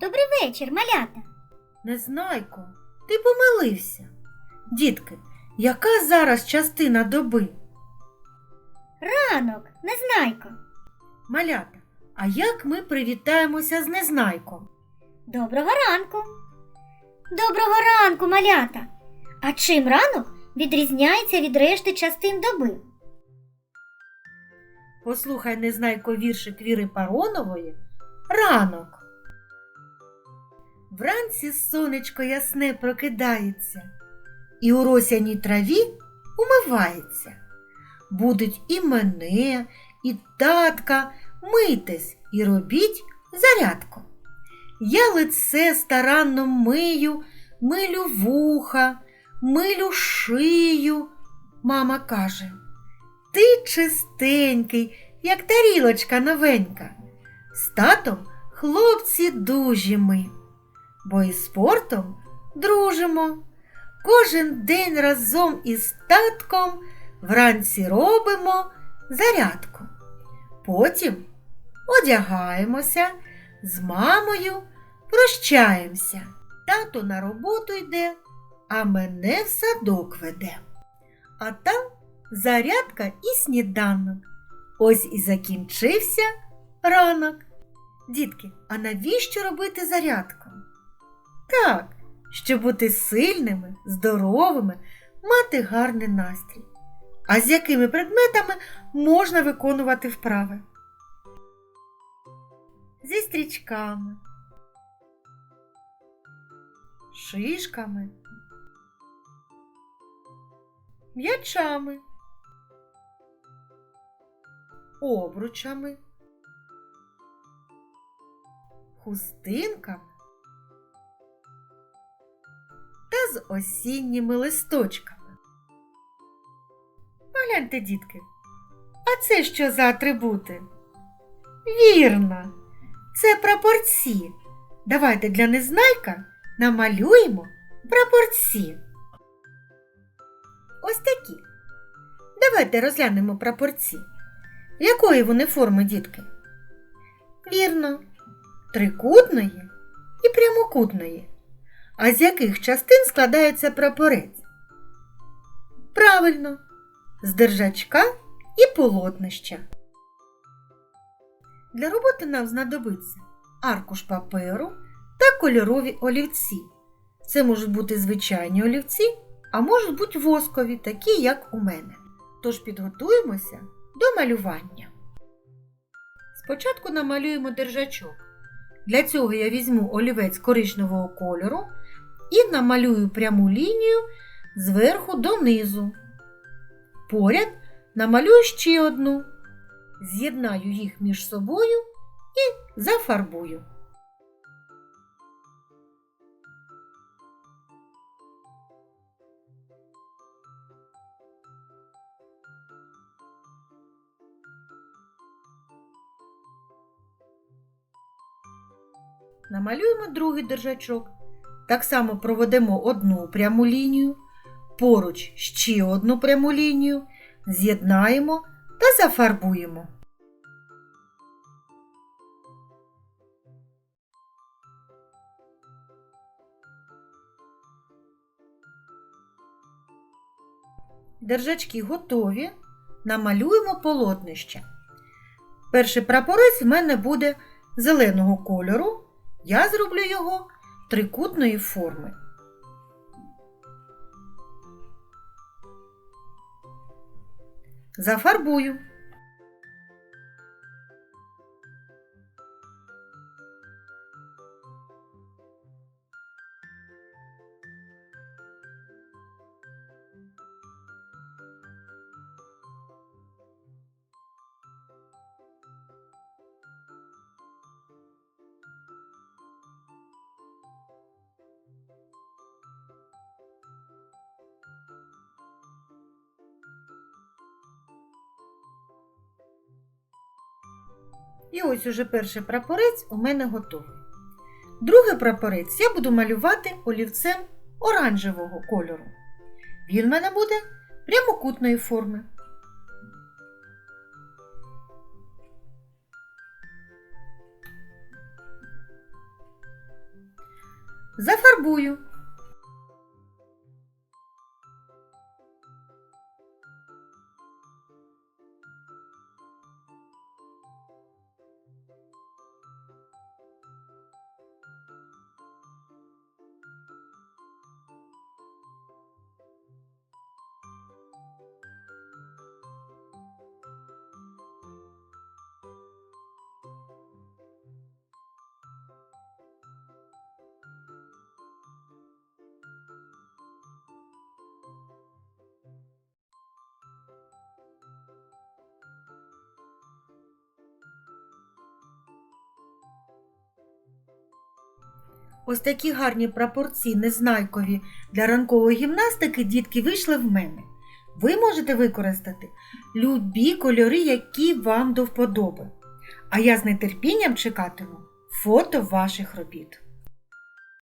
Добрий вечір, малята. Незнайко, ти помилився. Дітки, яка зараз частина доби? Ранок, незнайко. Малята, а як ми привітаємося з незнайком? Доброго ранку. Доброго ранку, малята. А чим ранок відрізняється від решти частин доби? Послухай незнайко віршик Віри Паронової Ранок. Вранці сонечко ясне прокидається, і у росяній траві умивається. Будуть і мене, і татка митесь і робіть зарядку. Я лице старанно мию, милю вуха, милю шию. Мама каже, ти чистенький, як тарілочка новенька. З татом хлопці дужі ми, бо і спортом дружимо. Кожен день разом із татком вранці робимо зарядку. Потім одягаємося, з мамою прощаємося. Тато на роботу йде, а мене в садок веде. А там зарядка і сніданок. Ось і закінчився ранок. Дітки, а навіщо робити зарядку? Так, щоб бути сильними, здоровими, мати гарний настрій. А з якими предметами можна виконувати вправи? Зі стрічками, шишками, м'ячами, обручами, хустинками з осінніми листочками. Погляньте, дітки, а це що за атрибути? Вірно, це прапорці. Давайте для незнайка намалюємо прапорці. Ось такі. Давайте розглянемо прапорці. Якої вони форми, дітки? Вірно, трикутної і прямокутної. А з яких частин складається прапорець? Правильно, з держачка і полотнища. Для роботи нам знадобиться аркуш паперу та кольорові олівці. Це можуть бути звичайні олівці, а можуть бути воскові, такі, як у мене. Тож підготуємося до малювання. Спочатку намалюємо держачок. Для цього я візьму олівець коричневого кольору і намалюю пряму лінію зверху донизу. Поряд намалюю ще одну, з'єднаю їх між собою і зафарбую. Намалюємо другий держачок. Так само проведемо одну пряму лінію, поруч ще одну пряму лінію, з'єднаємо та зафарбуємо. Держачки готові. Намалюємо полотнище. Перший прапорець в мене буде зеленого кольору. Я зроблю його трикутної форми. Зафарбую. І ось уже перший прапорець у мене готовий. Другий прапорець я буду малювати олівцем оранжевого кольору. Він в мене буде прямокутної форми. Зафарбую. Ось такі гарні прапорці незнайкові для ранкової гімнастики дітки вийшли в мене. Ви можете використати любі кольори, які вам до вподоби. А я з нетерпінням чекатиму фото ваших робіт.